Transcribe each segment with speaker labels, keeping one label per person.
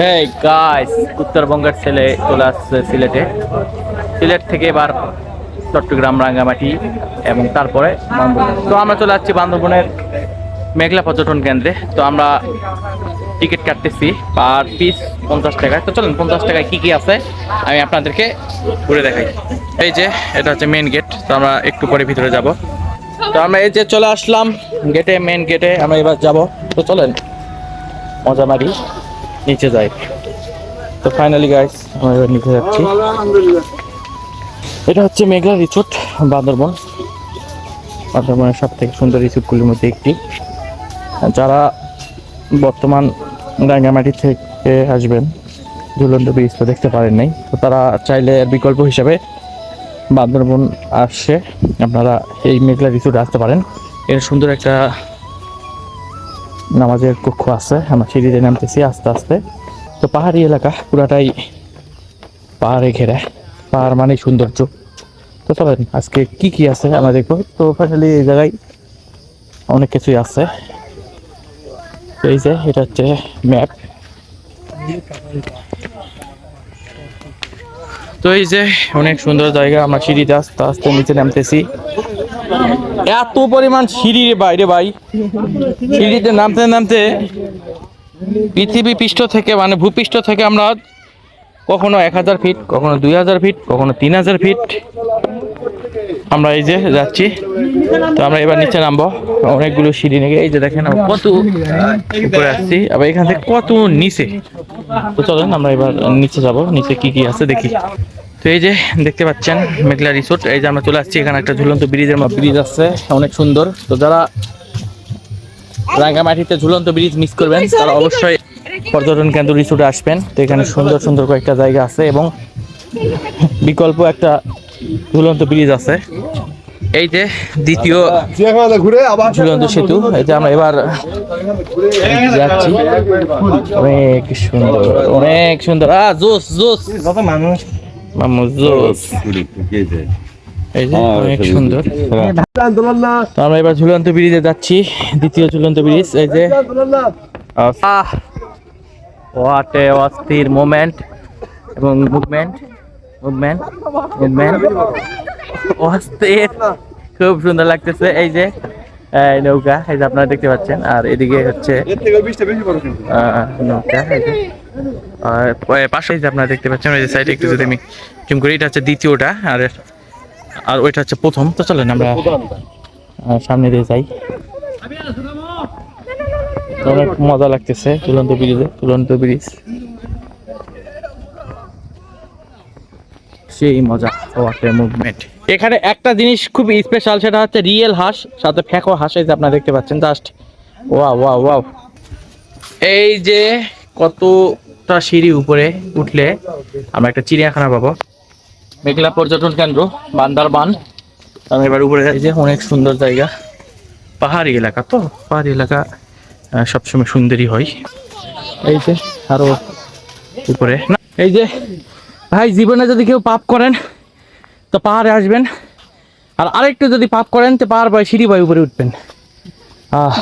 Speaker 1: Hey guys উত্তরবঙ্গের ছেলে চলে আসছে সিলেটে। সিলেট থেকে এবার চট্টগ্রাম, রাঙ্গামাটি এবং তারপরে তো আমরা চলে যাচ্ছি বান্দরবনের মেঘলা পর্যটন কেন্দ্রে। তো আমরা টিকিট কাটতেছি পার পিস পঞ্চাশ টাকায়। তো চলেন, পঞ্চাশ টাকায় কী কী আছে আমি আপনাদেরকে ঘুরে দেখাই। এই যে, এটা হচ্ছে মেন গেট তো আমরা একটু পরে ভিতরে যাব। তো আমরা এই যে চলে আসলাম গেটে মেন গেটে আমরা এবার যাব। তো চলেন, মজা মারি। নিচে যাই। তো ফাইনালি গাইস আমরা এবার নিচে যাচ্ছি। এটা হচ্ছে মেঘলা রিসোর্ট, বান্দরবন। বান্দরবনের সব থেকে সুন্দর রিসোর্টগুলির মধ্যে একটি। যারা বর্তমান রাঙ্গামাটি থেকে আসবেন, ঝুলন্ত ব্রিজ তো দেখতে পারেন নাই, তো তারা চাইলে বিকল্প হিসাবে বান্দরবন আসে। আপনারা এই মেঘলা রিসোর্টে আসতে পারেন। এর সুন্দর একটা নামাজের কক্ষ আছে, আমরা সিঁড়িতে নামতেছি আস্তে আস্তে। তো পাহাড়ি এলাকা, পুরাটাই পাহাড়ে ঘেরা, পাহাড় মানে সৌন্দর্য। তো চলেন, আজকে কি কি আছে আমরা দেখব। তো ফাইনালি এই জায়গায় অনেক কিছুই আছে। তো এই যে, এটা হচ্ছে ম্যাপ তো এই যে, অনেক সুন্দর জায়গা, আমরা সিঁড়িতে আস্তে আস্তে নিচে নামতেছি। এত পরিমাণ সিঁড়ির বাইরে ভাই সিঁড়িতে নামতে নামতে পৃথিবী পৃষ্ঠ থেকে মানে ভূপৃষ্ঠ থেকে আমরা কখনো এক হাজার ফিট কখনো দুই হাজার ফিট কখনো তিন হাজার ফিট আমরা এই যে যাচ্ছি। তো আমরা এবার নিচে নামবো। অনেকগুলো সিঁড়ি নিয়ে এই যে দেখেন কত উপরে আসছি, আবার এখান থেকে কত নিচে। তো চলেন, আমরা এবার নিচে যাব, নিচে কি কি আছে দেখি। তো এই যে দেখতে পাচ্ছেন মেঘলা রিসোর্ট এই যে আমরা চলে আসছি এখানে একটা ঝুলন্ত ব্রিজের মতো ব্রিজ আছে অনেক সুন্দর। তো যারা রাঙ্গামাটিতে ঝুলন্ত ব্রিজ মিস করবেন তারা অবশ্যই পর্যটন কেন্দ্র রিসোর্টে আসবেন। তো এখানে সুন্দর সুন্দর কয়েকটা জায়গা আছে এবং বিকল্প একটা ঝুলন্ত ব্রিজ আছে। এই যে দ্বিতীয়
Speaker 2: চিড়িয়াখানা ঘুরে আবার
Speaker 1: ঝুলন্ত সেতু এই যে আমরা এবার যাচ্ছি। অনেক সুন্দর অনেক সুন্দর। আ জোস জোস
Speaker 2: মানুষ
Speaker 1: এবার ঝুলন্ত ব্রিজে যাচ্ছি, দ্বিতীয় ঝুলন্ত ব্রিজ, এই যে। অস্থির মোমেন্ট এবং মুভমেন্ট মুভমেন্ট অস্থির, খুব সুন্দর লাগতেছে, এই যে নৌকা, এই যে আপনারা দেখতে পাচ্ছেন, আর এদিকে হচ্ছে নৌকা আর পাশে আপনারা দেখতে পাচ্ছেন ওই যে সাইডে একটু যদি আমি জুম করি, এটা হচ্ছে দ্বিতীয়টা, আর আর ওইটা হচ্ছে প্রথম। তো চলেন আমরা সামনে দিয়ে যাই। অনেক মজা লাগতেছে তুলন্ত ব্রিজে তুলন্ত ব্রিজ। সেই মজা, ওয়াটার মুভমেন্ট। এখানে একটা জিনিস খুব স্পেশাল সেটা হচ্ছে রিয়েল হাঁস, সাথে ফ্যাঁকো হাঁস, এই যে আপনারা দেখতে পাচ্ছেন জাস্ট ওয়া ওয়া ওয়াও এই যে কতটা সিঁড়ি উপরে উঠলে আমরা একটা চিড়িয়াখানা পাবো। মেঘলা পর্যটন কেন্দ্র বান্দারবান। আমি এবার উপরে যাই যে অনেক সুন্দর জায়গা। পাহাড়ি এলাকা তো পাহাড়ি এলাকা সবসময় সুন্দরই হয়। এই যে আরও উপরে। এই যে ভাই জীবনে যদি কেউ পাপ করেন তো পাহাড়ে আসবেন। আর আরেকটু যদি পাপ করেন তো পাহাড় বাই সিঁড়ি বাই উপরে উঠবেন। আহ।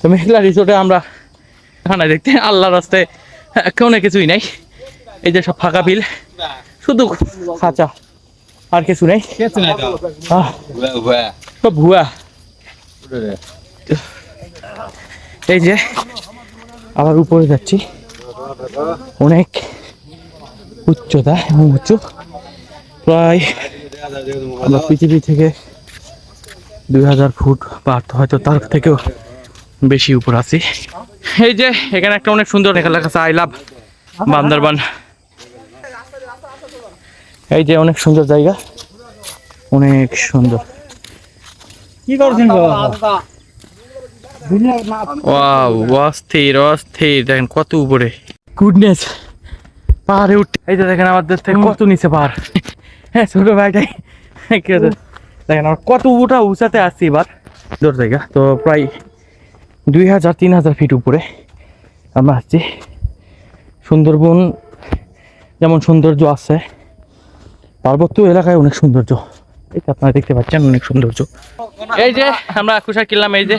Speaker 1: তো মেঘলা রিসোর্টে আমরা এখানে দেখতে আল্লাহ রাস্তায় কোনো কিছুই নাই। এই যে সব ফাঁকা বিল শুধু খাঁচা আর কিছু নেই। সব ভুয়া। এই যে আবার উপরে যাচ্ছি। অনেক উচ্চতা এবং উঁচু। প্রায় আমরা পৃথিবী থেকে দুই হাজার ফুট বা হয়তো তার থেকেও বেশি উপর আছি। এই যে এখানে একটা অনেক সুন্দর লেখা লেখা আছে আই লাভ বান্দরবান। এই যে অনেক সুন্দর জায়গা অনেক সুন্দর।
Speaker 2: কি করছেন
Speaker 1: ওয়াও অস্থির অস্থির। দেখেন কত উপরে। গুডনেস পাহাড়ে উঠতে এই যে দেখেন আমাদের থেকে কত নিচে পাহাড়। হ্যাঁ ছোট ভাইটাই? দেখেন, আমরা কত উঠা উঁচাতে আসছি এবার দূর জায়গা। তো প্রায় দুই হাজার, তিন হাজার ফিট উপরে আমরা আসছি। সুন্দরবন যেমন সৌন্দর্য আছে, পার্বত্য এলাকায় অনেক সৌন্দর্য। এই যে আপনারা দেখতে পাচ্ছেন অনেক সৌন্দর্য। এই যে আমরা খুশা কিনলাম, এই যে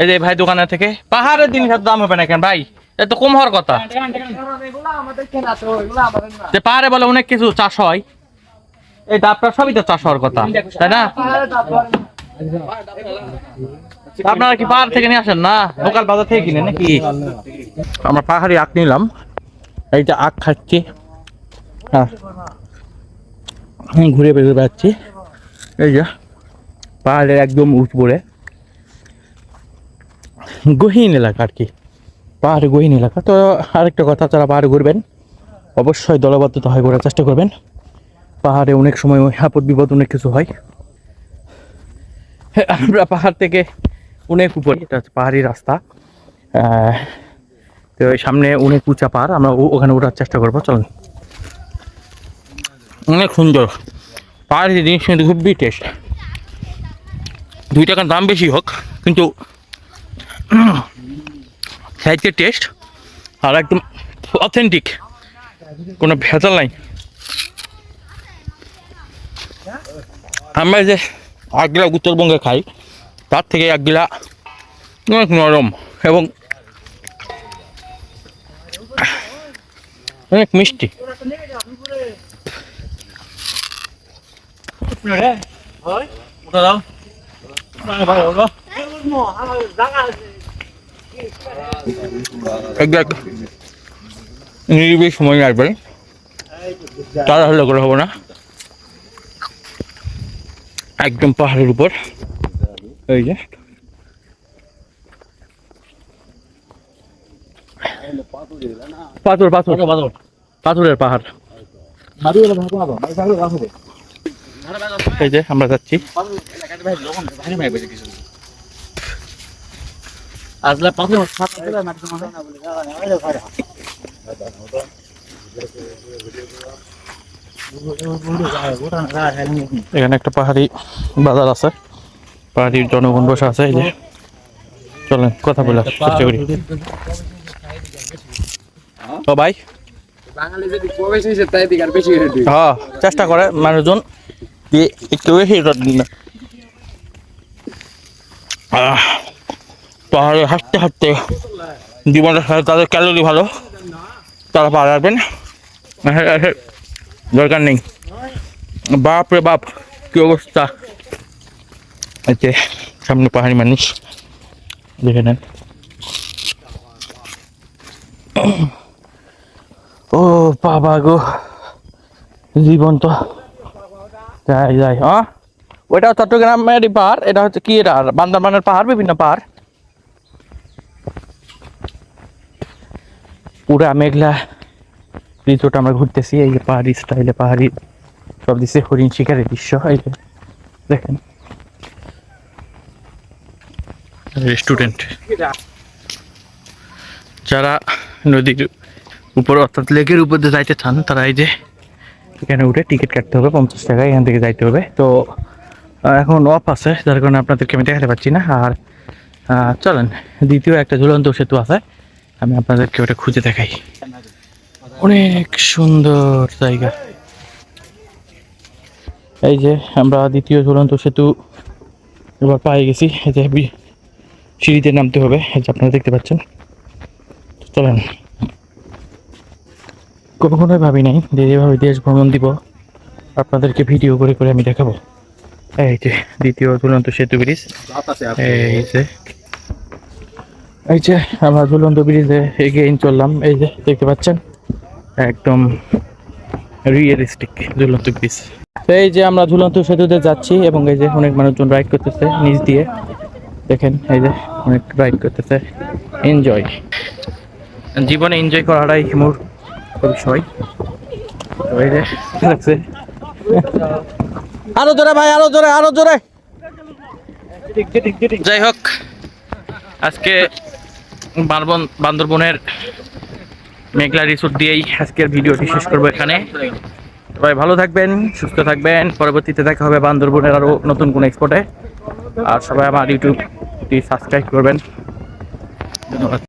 Speaker 1: এই যে ভাই দোকানের থেকে। পাহাড়ের জিনিস এত দাম হবে না কেন ভাই? এত কম হওয়ার কথা। পাহাড়ে বলে অনেক কিছু চাষ হয় এই ডাবটা সবই তো চাষ হওয়ার কথা, তাই না? আপনারা কি পাহাড় থেকে নিয়ে আসেন না? লোকাল বাজার থেকে কিনে নাকি? আমরা পাহাড়ি আখ নিলাম। এইটা আখ খাচ্ছি। হ্যাঁ। ঘুরে বেড়ে বেড়াচ্ছি। এই যে, পাহাড়ের একদম উপরে। গহীন এলাকা আর কি। পাহাড়ে গহীন এলাকা। তো আরেকটা কথা, যারা পাহাড়ে ঘুরবেন, অবশ্যই দলবদ্ধতা হয় ঘোরার চেষ্টা করবেন। পাহাড়ে অনেক সময় আপদ বিপদ অনেক কিছু হয়। আমরা পাহাড় থেকে অনেক উপরে, এটা হচ্ছে পাহাড়ি রাস্তা। তো ওই সামনে অনেক উঁচা পাহাড়, আমরা ওখানে ওঠার চেষ্টা করব, চলুন। অনেক সুন্দর। পাহাড়ি জিনিস কিন্তু খুবই টেস্ট দুই টাকার দাম বেশি হোক, কিন্তু খাইতে টেস্ট আর একদম অথেন্টিক কোনো ভেজাল নাই। আমরা যে এক গিলা উত্তরবঙ্গে খাই, তার থেকে এক গিলা অনেক নরম এবং অনেক মিষ্টি। নিরিবিলি সময় আসবেন তারা হলে করে হব না। একদম পাহাড়ের উপর। এই যে। পাথর পাথর। পাথর পাথরের পাহাড়। এই যে আমরা যাচ্ছি।
Speaker 3: আজলা মাটি
Speaker 1: এখানে একটা পাহাড়ি বাজার আছে। পাহাড়ির জনগণ বসে আছে এই যে। চলেন কথা বলে চেষ্টা করি। ও ভাই। হ্যাঁ চেষ্টা করে মানুষজন দিয়ে একটু বেশি না। পাহাড়ে হাঁটতে হাঁটতে জীবনটা তাদের ক্যালোরি ভালো। তারা পাহাড় আসবেন। হ্যাঁ, হ্যাঁ, দরকার নেই। বাপ রে বাপ, কি অবস্থা? এই সামনে পাহাড়ি মানুষ, দেখে নেন। ও বাবা গো, জীবন তো। যাই যাই হ্যাঁ ওইটা চট্টগ্রামের পাহাড়, এটা হচ্ছে কি এটা? বান্দরবানের পাহাড়, বিভিন্ন পাহাড়। পুরা মেঘলা। রিসোর্ট আমরা ঘুরতেছি, এই যে পাহাড়ি স্টাইলে পাহাড়ি, সব দিচ্ছে হরিণ শিকারের দৃশ্য, এই যে দেখেন। রেস্টুরেন্ট যারা নদীর উপর, অর্থাৎ লেকের উপর দিয়ে যাইতে চান, তারা এই যে এখানে উঠে টিকিট কাটতে হবে, পঞ্চাশ টাকা, এখান থেকে যাইতে হবে। তো এখন অফ আছে, যার কারণে আপনাদেরকে আমি দেখাতে পারছি না। আর চলেন, দ্বিতীয় একটা ঝুলন্ত সেতু আছে, আমি আপনাদেরকে ওটা খুঁজে দেখাই। অনেক সুন্দর জায়গা। এই যে আমরা দ্বিতীয় ঝুলন্ত সেতু এবার পাই গেছি। এই যে সিঁড়িতে নামতে হবে, এই যে আপনারা দেখতে পাচ্ছেন। চলেন। কখনোই ভাবি নাই যে যেভাবে দেশ ভ্রমণ দিব, আপনাদেরকে ভিডিও করে করে আমি দেখাবো। এই যে দ্বিতীয় ঝুলন্ত সেতু ব্রিজ। এই যে। এই যে আমরা ঝুলন্ত ব্রিজে এগিয়ে চললাম, এই যে দেখতে পাচ্ছেন। একদম রিয়েলিস্টিক ঝুলন্ত ব্রিজ তো এই যে আমরা ঝুলন্ত সেতুতে যাচ্ছি এবং এই যে অনেক মানুষজন রাইড করতেছে নিচ দিয়ে। দেখেন, এই যে অনেক রাইড করতেছে। এনজয় জীবনে এনজয় করাটাই মোর তো এই যে আরও জোরে ভাই, আরও জোরে আরও জোরে। যাই হোক, আজকে বান্দরবনের মেঘলা রিসোর্ট দিয়েই আজকের ভিডিওটি শেষ করব এখানে। সবাই ভালো থাকবেন, সুস্থ থাকবেন। পরবর্তীতে দেখা হবে বান্দরবনের আরও নতুন কোনো এক্সপোর্টে আর সবাই আমার ইউটিউবটি সাবস্ক্রাইব করবেন। ধন্যবাদ।